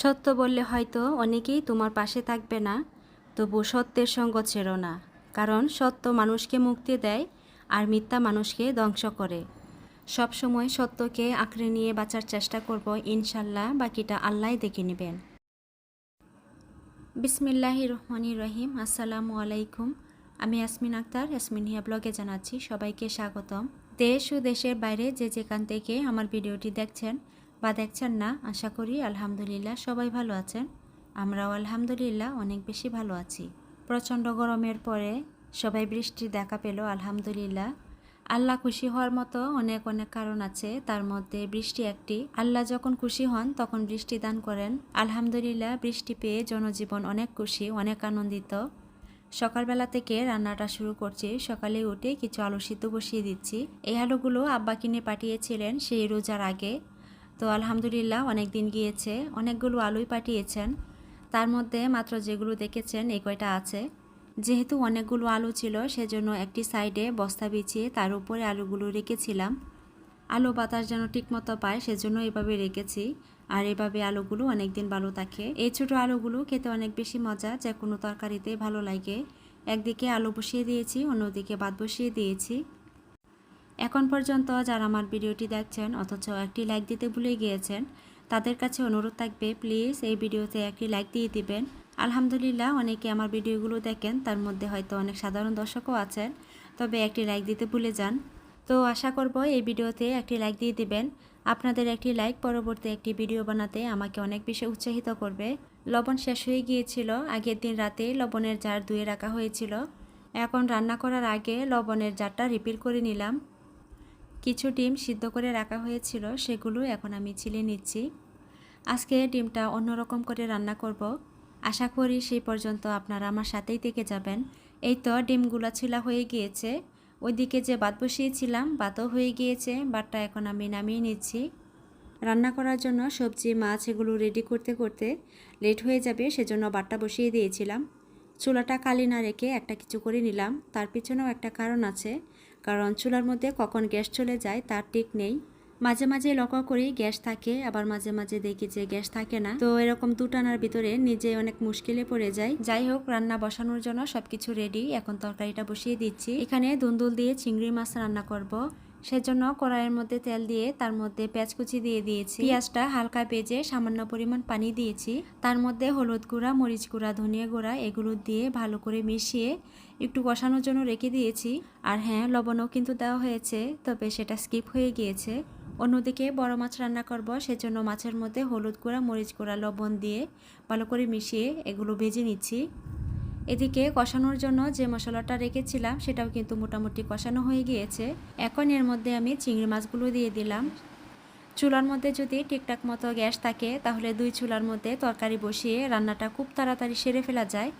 সত্য বললে হয়তো অনেকেই তোমার পাশে থাকবে না তবু সত্যের সঙ্গ ছেড়ো না, কারণ সত্য মানুষকে মুক্তি দেয় আর মিথ্যা মানুষকে ধ্বংস করে। সব সময় সত্যকে আঁকড়ে নিয়ে বাঁচার চেষ্টা করব ইনশাল্লাহ, বাকিটা আল্লাহ দেখে নেবেন। বিসমিল্লাহি রহমানি রহিম, আসসালামু আলাইকুম। আমি ইয়াসমিন আক্তার ইয়াসমিনিয়া ব্লগে জানাচ্ছি সবাইকে স্বাগতম। দেশ ও দেশের বাইরে যে যেখান থেকে আমার ভিডিওটি দেখছেন বা দেখছেন না, আশা করি আলহামদুলিল্লাহ সবাই ভালো আছেন। আমরাও আলহামদুলিল্লাহ অনেক বেশি ভালো আছি। প্রচণ্ড গরমের পরে সবাই বৃষ্টির দেখা পেল, আলহামদুলিল্লাহ। আল্লাহ খুশি হওয়ার মতো অনেক অনেক কারণ আছে। তার মধ্যে বৃষ্টি একটি। আল্লাহ যখন খুশি হন, তখন বৃষ্টি দান করেন। আলহামদুলিল্লাহ বৃষ্টি পেয়ে জনজীবন অনেক খুশি, অনেক আনন্দিত। সকালবেলা থেকে রান্নাটা শুরু করছি। সকালে উঠে কিছু আলু সিদ্ধ বসিয়ে দিচ্ছি। এই আলুগুলো আব্বা কিনে পাঠিয়েছিলেন সেই রোজার আগে। তো আলহামদুলিল্লাহ অনেক দিন গিয়েছে। অনেকগুলো আলুই পাঠিয়েছেন। তার মধ্যে মাত্র যেগুলো দেখেছেন, এই কয়টা আছে। যেহেতু অনেকগুলো আলু ছিল, সেজন্য একটি সাইডে বস্তা বিছিয়ে তার উপরে আলুগুলো রেখেছিলাম। আলু বাতাস যেন ঠিকমতো পায়, সেজন্য এভাবে রেখেছি। আর এভাবে আলুগুলো অনেক দিন ভালো থাকে। এই ছোটো আলুগুলো খেতে অনেক বেশি মজা যে কোনো তরকারিতে ভালো লাগে। একদিকে আলু বসিয়ে দিয়েছি, অন্যদিকে ভাত বসিয়ে দিয়েছি। এখন পর্যন্ত যারা আমার ভিডিওটি দেখছেন অথচ একটি লাইক দিতে ভুলে গিয়েছেন, তাদের কাছে অনুরোধ থাকবে, প্লিজ এই ভিডিওতে একটি লাইক দিয়ে দিবেন। আলহামদুলিল্লাহ, অনেকে আমার ভিডিওগুলো দেখেন, তার মধ্যে হয়তো অনেক সাধারণ দর্শকও আছেন, তবে একটি লাইক দিতে ভুলে যান। তো আশা করব এই ভিডিওতে একটি লাইক দিয়ে দিবেন। আপনাদের একটি লাইক পরবর্তী একটি ভিডিও বানাতে আমাকে অনেক বেশি উৎসাহিত করবে। লবণ শেষ হয়ে গিয়েছিল, আগের দিন রাতে লবণের জার ধুয়ে রাখা হয়েছিল। এখন রান্না করার আগে লবণের জারটা রিপিল করে নিলাম। কিছু ডিম সিদ্ধ করে রাখা হয়েছিল, সেগুলো এখন আমি ছিলে নিচ্ছি। আজকে ডিমটা অন্যরকম করে রান্না করব। আশা করি সেই পর্যন্ত আপনারা আমার সাথেই থেকে যাবেন। এই তো ডিমগুলো ছিলা হয়ে গিয়েছে। ওইদিকে যে ভাত বসিয়েছিলাম বাতও হয়ে গিয়েছে, বাটটা এখন আমি নামিয়ে নিচ্ছি। রান্না করার জন্য সবজি, মাছ এগুলো রেডি করতে করতে লেট হয়ে যাবে, সেজন্য বাটটা বসিয়ে দিয়েছিলাম। চুলাটা কালি না রেখে একটা কিছু করে নিলাম। তার পিছনেও একটা কারণ আছে। কারণ চুলার মধ্যে কখন গ্যাস চলে যায় তার ঠিক নেই। মাঝে মাঝে লক্ষ্য করি গ্যাস থাকে, আবার মাঝে মাঝে দেখি যে গ্যাস থাকে না। তো এরকম দুটানার ভিতরে নিজে অনেক মুশকিলে পড়ে যায় যাই হোক, রান্না বসানোর জন্য সবকিছু রেডি এখন তরকারিটা বসিয়ে দিচ্ছি। এখানে দুন্দুল দিয়ে চিংড়ি মাছ রান্না করব। সেজন্য কড়াইয়ের মধ্যে তেল দিয়ে তার মধ্যে পেঁয়াজ কুচি দিয়ে দিয়েছি। পেঁয়াজটা হালকা ভেজে সামান্য পরিমাণ পানি দিয়েছি। তার মধ্যে হলুদ গুঁড়া, মরিচ গুঁড়া, ধনিয়া গুঁড়া এগুলো দিয়ে ভালো করে মিশিয়ে একটু কষানোর জন্য রেখে দিয়েছি। আর হ্যাঁ লবণও কিন্তু দেওয়া হয়েছে, তবে সেটা স্কিপ হয়ে গিয়েছে। অন্যদিকে বড় মাছ রান্না করব, সেজন্য মাছের মধ্যে হলুদ গুঁড়া, মরিচ গুঁড়া, লবণ দিয়ে ভালো করে মিশিয়ে এগুলো ভেজে নিচ্ছি। এদিকে কষানোর জন্য যে মশলাটা রেখেছিলাম, সেটাও কিন্তু মোটামুটি কষানো হয়ে গিয়েছে। এখন এর মধ্যে আমি চিংড়ি মাছগুলো দিয়ে দিলাম। চুলার মধ্যে যদি ঠিকঠাক মতো গ্যাস থাকে, তাহলে দুই চুলার মধ্যে তরকারি বসিয়ে রান্নাটা খুব তাড়াতাড়ি সেরে ফেলা যায়।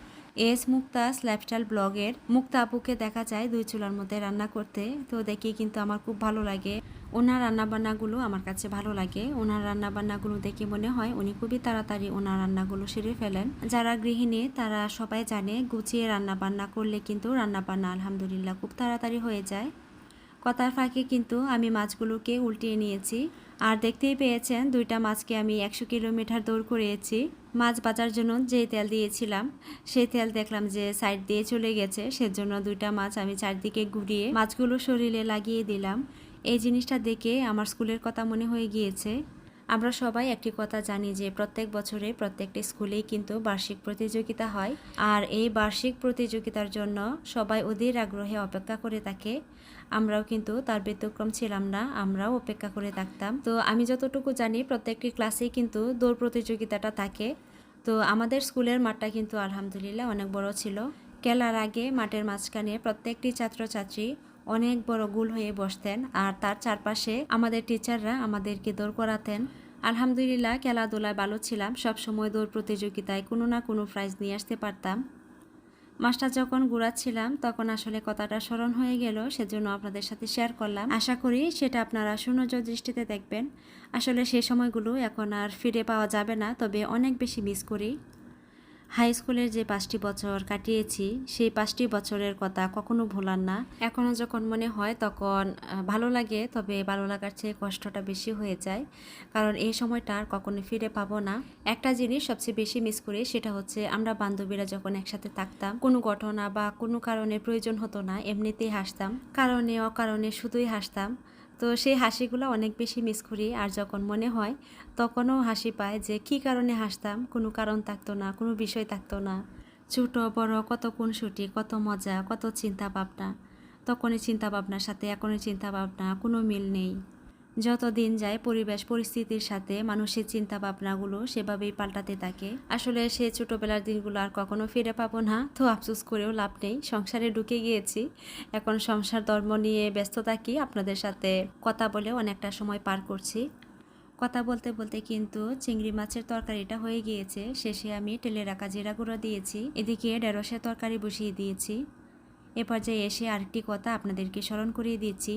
এস মুক্তা স্ল্যাপস্টাইল ব্লগের মুক্তা আপুকে দেখা যায় দুই চুলার মধ্যে রান্না করতে। তো দেখি কিন্তু আমার খুব ভালো লাগে। ওনার রান্নাবান্নাগুলো আমার কাছে ভালো লাগে। ওনার রান্নাবান্নাগুলো দেখে মনে হয় উনি খুবই তাড়াতাড়ি ওনার রান্নাগুলো সেরে ফেলেন। যারা গৃহিণী, তারা সবাই জানে গুছিয়ে রান্নাবান্না করলে কিন্তু রান্নাবান্না আলহামদুলিল্লাহ খুব তাড়াতাড়ি হয়ে যায়। কথার ফাঁকে কিন্তু আমি মাছগুলোকে উল্টিয়ে নিয়েছি। আর দেখতেই পেয়েছেন, দুইটা মাছকে আমি একশো কিলোমিটার দৌড় করিয়েছি মাছ বাজার জন্য যে তেল দিয়েছিলাম, সেই তেল দেখলাম যে সাইড দিয়ে চলে গেছে। সেজন্য দুইটা মাছ আমি চারদিকে ঘুরিয়ে মাছগুলো শরীরে লাগিয়ে দিলাম। এই জিনিসটা দেখে আমার স্কুলের কথা মনে হয়ে গিয়েছে। আমরা সবাই একটি কথা জানি যে প্রত্যেক বছরে প্রত্যেকটি স্কুলেই কিন্তু বার্ষিক প্রতিযোগিতা হয়। আর এই বার্ষিক প্রতিযোগিতার জন্য সবাই অধীর আগ্রহে অপেক্ষা করে থাকে। আমরাও কিন্তু তার ব্যতিক্রম ছিলাম না, আমরাও অপেক্ষা করে থাকতাম। তো আমি যতটুকু জানি প্রত্যেকটি ক্লাসেই কিন্তু দৌড় প্রতিযোগিতাটা থাকে। তো আমাদের স্কুলের মাঠটা কিন্তু আলহামদুলিল্লাহ অনেক বড় ছিল। খেলার আগে মাঠের মাঝখানে প্রত্যেকটি ছাত্রছাত্রী অনেক বড় গুল হয়ে বসতেন আর তার চারপাশে আমাদের টিচাররা আমাদেরকে দৌড় করাতেন। আলহামদুলিল্লাহ খেলাধুলায় ভালো ছিলাম, সবসময় দৌড় প্রতিযোগিতায় কোনো না কোনো প্রাইজ নিয়ে আসতে পারতাম। মাস্টার যখন ঘুরাচ্ছিলাম, তখন আসলে কথাটা স্মরণ হয়ে গেল, সেজন্য আপনাদের সাথে শেয়ার করলাম। আশা করি সেটা আপনারা সুনজর দৃষ্টিতে দেখবেন। আসলে সেই সময়গুলো এখন আর ফিরে পাওয়া যাবে না, তবে অনেক বেশি মিস করি। হাই স্কুলের যে পাঁচটি বছর কাটিয়েছি, সেই পাঁচটি বছরের কথা কখনো ভোলার না। এখনও যখন মনে হয় তখন ভালো লাগে, তবে ভালো লাগার চেয়ে কষ্টটা বেশি হয়ে যায়। কারণ এই সময়টা আর কখনো ফিরে পাবো না। একটা জিনিস সবচেয়ে বেশি মিস করি, সেটা হচ্ছে আমরা বান্ধবীরা যখন একসাথে থাকতাম, কোনো ঘটনা বা কোনো কারণে প্রয়োজন হতো না, এমনিতেই হাসতাম। কারণে, অকারণে শুধুই হাসতাম। তো সেই হাসিগুলো অনেক বেশি মিস করি। আর যখন মনে হয়, তখনও হাসি পায় যে, কি কারণে হাসতাম? কোনো কারণ থাকতো না, কোনো বিষয় থাকতো না। ছোটো, বড়, কত কোন শুটি কত মজা, কত চিন্তা ভাবনা। তখনই চিন্তা ভাবনার সাথে এখনই চিন্তা ভাবনা, কোনো মিল নেই। যত দিন যায় পরিবেশ, পরিস্থিতির সাথে মানুষের চিন্তা ভাবনাগুলো সেভাবেই পাল্টাতে থাকে। আসলে সে ছোটবেলার দিনগুলো আর কখনো ফিরে পাবো না। তো আফসোস করেও লাভ নেই। সংসারে ঢুকে গিয়েছি। এখন সংসার, ধর্ম নিয়ে ব্যস্ত থাকি। আপনাদের সাথে কথা বলে অনেকটা সময় পার করছি। কথা বলতে বলতে কিন্তু চিংড়ি মাছের তরকারিটা হয়ে গিয়েছে। শেষে আমি তেলে রাখা জিরা গুঁড়ো দিয়েছি। এদিকে ঢেঁড়সের তরকারি বসিয়ে দিয়েছি। এ পর্যায়ে এসে আরেকটি কথা আপনাদেরকে স্মরণ করিয়ে দিচ্ছি।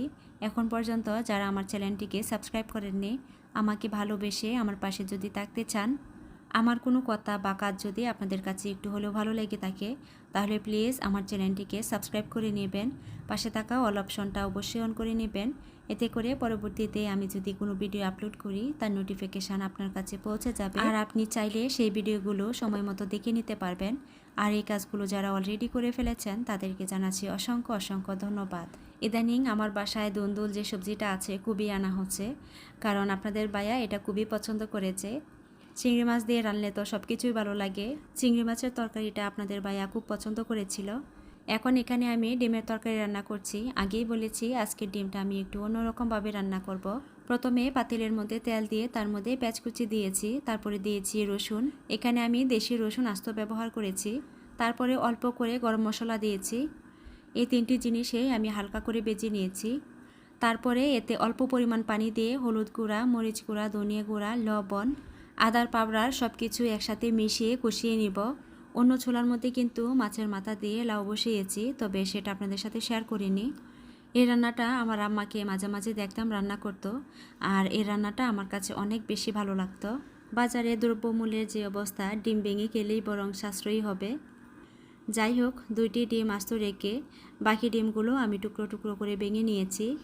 এখন পর্যন্ত যারা আমার চ্যানেলটিকে সাবস্ক্রাইব করেননি, আমাকে ভালোবেসে আমার পাশে যদি থাকতে চান, আমার কোনো কথা বা কাজ যদি আপনাদের কাছে একটু হলেও ভালো লেগে থাকে, তাহলে প্লিজ আমার চ্যানেলটিকে সাবস্ক্রাইব করে নেবেন। পাশে থাকা অল অপশনটা অবশ্যই অন করে নেবেন। এতে করে পরবর্তীতে আমি যদি কোনো ভিডিও আপলোড করি, তার নোটিফিকেশান আপনার কাছে পৌঁছে যাবে। আর আপনি চাইলে সেই ভিডিওগুলো সময় মতো দেখে নিতে পারবেন। আর এই কাজগুলো যারা অলরেডি করে ফেলেছেন, তাদেরকে জানাচ্ছি অসংখ্য অসংখ্য ধন্যবাদ। ইদানিং আমার বাসায় দুন্দুল যে সবজিটা আছে, খুবই আনা হচ্ছে। কারণ আপনাদের বায়া এটা খুবই পছন্দ করেছে। চিংড়ি মাছ দিয়ে রানলে তো সব কিছুই ভালো লাগে। চিংড়ি মাছের তরকারিটা আপনাদের বায়া খুব পছন্দ করেছিল। এখন এখানে আমি ডিমের তরকারি রান্না করছি। আগেই বলেছি আজকের ডিমটা আমি একটু অন্যরকমভাবে রান্না করব। প্রথমে পাতিলের মধ্যে তেল দিয়ে তার মধ্যে পেঁয়াজ কুচি দিয়েছি, তারপরে দিয়েছি রসুন। এখানে আমি দেশি রসুন আস্ত ব্যবহার করেছি, তারপরে অল্প করে গরম মশলা দিয়েছি। এই তিনটি জিনিসে আমি হালকা করে বেজে নিয়েছি। তারপরে এতে অল্প পরিমাণ পানি দিয়ে হলুদ গুঁড়া, মরিচ গুঁড়া, ধনিয়া গুঁড়া, লবণ, আদার পাউডার সব কিছু একসাথে মিশিয়ে কষিয়ে নিব। অন্য ছোলার মধ্যে কিন্তু মাছের মাথা দিয়ে লাউ বসিয়েছি, তবে সেটা আপনাদের সাথে শেয়ার করিনি। এই রান্নাটা আমার আম্মাকে মাঝে মাঝে দেখতাম রান্না করতো, আর এই রান্নাটা আমার কাছে অনেক বেশি ভালো লাগতো। বাজারে দ্রব্যমূল্যের যে অবস্থা, ডিম ভেঙে খেলেই বরং সাশ্রয়ী হবে। যাই হোক, দুইটি ডিম আস্ত রেখে বাকি ডিমগুলো আমি টুকরো টুকরো করে ভেঙে নিয়েছি।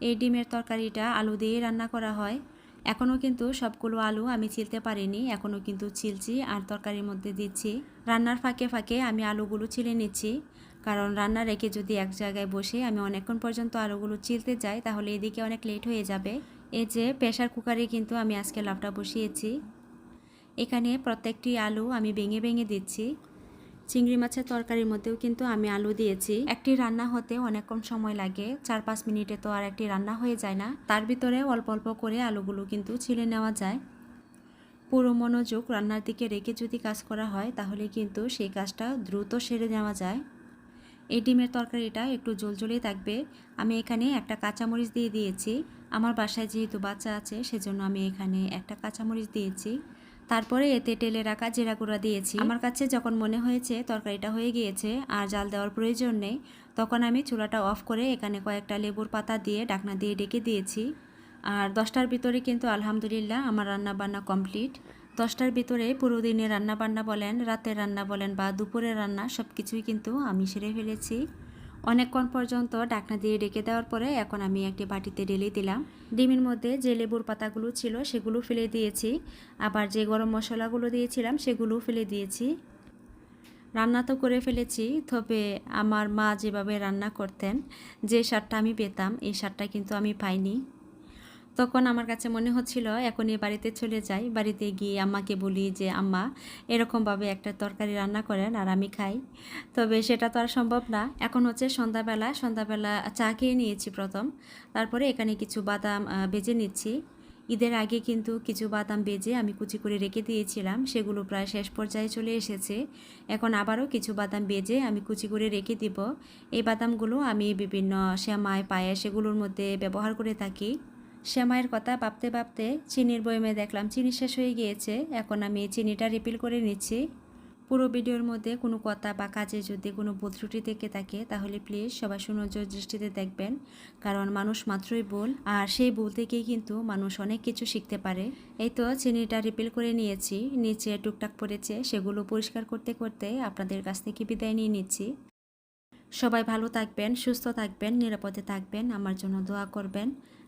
এই ডিমের তরকারিটা আলু দিয়ে রান্না করা হয়। এখনও কিন্তু সবগুলো আলু আমি ছিলতে পারিনি, এখনও কিন্তু ছিলছি আর তরকারির মধ্যে দিচ্ছি। রান্নার ফাঁকে ফাঁকে আমি আলুগুলো ছিলে নিচ্ছি, কারণ রান্না রেখে যদি এক জায়গায় বসে আমি অনেকক্ষণ পর্যন্ত আলুগুলো চিলতে যাই, তাহলে এদিকে অনেক লেট হয়ে যাবে। এই যে প্রেশার কুকারে কিন্তু আমি আজকে লাভটা বসিয়েছি। এখানে প্রত্যেকটি আলু আমি ভেঙে ভেঙে দিচ্ছি। চিংড়ি মাছের তরকারির মধ্যেও কিন্তু আমি আলু দিয়েছি। একটি রান্না হতে অনেক কম সময় লাগে, চার পাঁচ মিনিটে তো আর একটি রান্না হয়ে যায় না। তার ভিতরে অল্প অল্প করে আলুগুলো কিন্তু ছিলে নেওয়া যায়। পুরো মনোযোগ রান্নার দিকে রেখে যদি কাজ করা হয়, তাহলে কিন্তু সেই কাজটা দ্রুত সেরে নেওয়া যায়। এই ডিমের তরকারিটা একটু জলজলেই থাকবে। আমি এখানে একটা কাঁচামরিচ দিয়ে দিয়েছি। আমার বাসায় যেহেতু বাচ্চা আছে, সেজন্য আমি এখানে একটা কাঁচামরিচ দিয়েছি। তারপরে এতে টেলে রাখা জিরা গুঁড়া দিয়েছি। আমার কাছে যখন মনে হয়েছে তরকারিটা হয়ে গিয়েছে আর জাল দেওয়ার প্রয়োজন নেই, তখন আমি চুলাটা অফ করে এখানে কয়েকটা লেবুর পাতা দিয়ে ডাকনা দিয়ে ডেকে দিয়েছি। আর দশটার ভিতরে কিন্তু আলহামদুলিল্লাহ আমার রান্না বান্না কমপ্লিট। দশটার ভিতরে পুরো দিনে রান্না বান্না বলেন, রাতের রান্না বলেন বা দুপুরের রান্না সব কিছুই কিন্তু আমি সেরে ফেলেছি। অনেকক্ষণ পর্যন্ত ডাকনা দিয়ে ডেকে দেওয়ার পরে এখন আমি একটি বাটিতে ঢেলে দিলাম। ডিমের মধ্যে যে লেবুর পাতাগুলো ছিল সেগুলো ফেলে দিয়েছি। আবার যে গরম মশলাগুলো দিয়েছিলাম সেগুলো ফেলে দিয়েছি। রান্না তো করে ফেলেছি, তবে আমার মা যেভাবে রান্না করতেন, যে সারটা আমি পেতাম, এই সারটা কিন্তু আমি পাইনি। তখন আমার কাছে মনে হচ্ছিল এখনই বাড়িতে চলে যাই। বাড়িতে গিয়ে আম্মাকে বলি যে, আম্মা, এরকমভাবে একটা তরকারি রান্না করেন আর আমি খাই। তবে সেটা তো আর সম্ভব না। এখন হচ্ছে সন্ধ্যাবেলা সন্ধ্যাবেলা চা খেয়ে নিয়েছি প্রথম। তারপরে এখানে কিছু বাদাম বেজে নিচ্ছি। ঈদের আগে কিন্তু কিছু বাদাম বেজে আমি কুচি করে রেখে দিয়েছিলাম। সেগুলো প্রায় শেষ পর্যায়ে চলে এসেছে। এখন আবারও কিছু বাদাম বেজে আমি কুচি করে রেখে দিব। এই বাদামগুলো আমি বিভিন্ন শ্যামায়, পায়েস, সেগুলোর মধ্যে ব্যবহার করে থাকি। শ্যামাইয়ের কথা ভাবতে ভাবতে চিনির বয়মে দেখলাম, চিনি শেষ হয়ে গিয়েছে। এখন আমি চিনিটা রিপিল করে নিচ্ছি। পুরো ভিডিওর মধ্যে কোনো কথা বা কাজে যদি কোনো ভুল থেকে থাকে, তাহলে প্লিজ সবাই সুনজর দৃষ্টিতে দেখবেন। কারণ মানুষ মাত্রই ভুল, আর সেই ভুল থেকেই কিন্তু মানুষ অনেক কিছু শিখতে পারে। এই তো চিনিটা রিপিল করে নিয়েছি, নিচে টুকটাক পড়েছে, সেগুলো পরিষ্কার করতে করতে আপনাদের কাছ থেকে বিদায় নিয়ে নিচ্ছি। সবাই ভালো থাকবেন, সুস্থ থাকবেন, নিরাপদে থাকবেন, আমার জন্য দোয়া করবেন।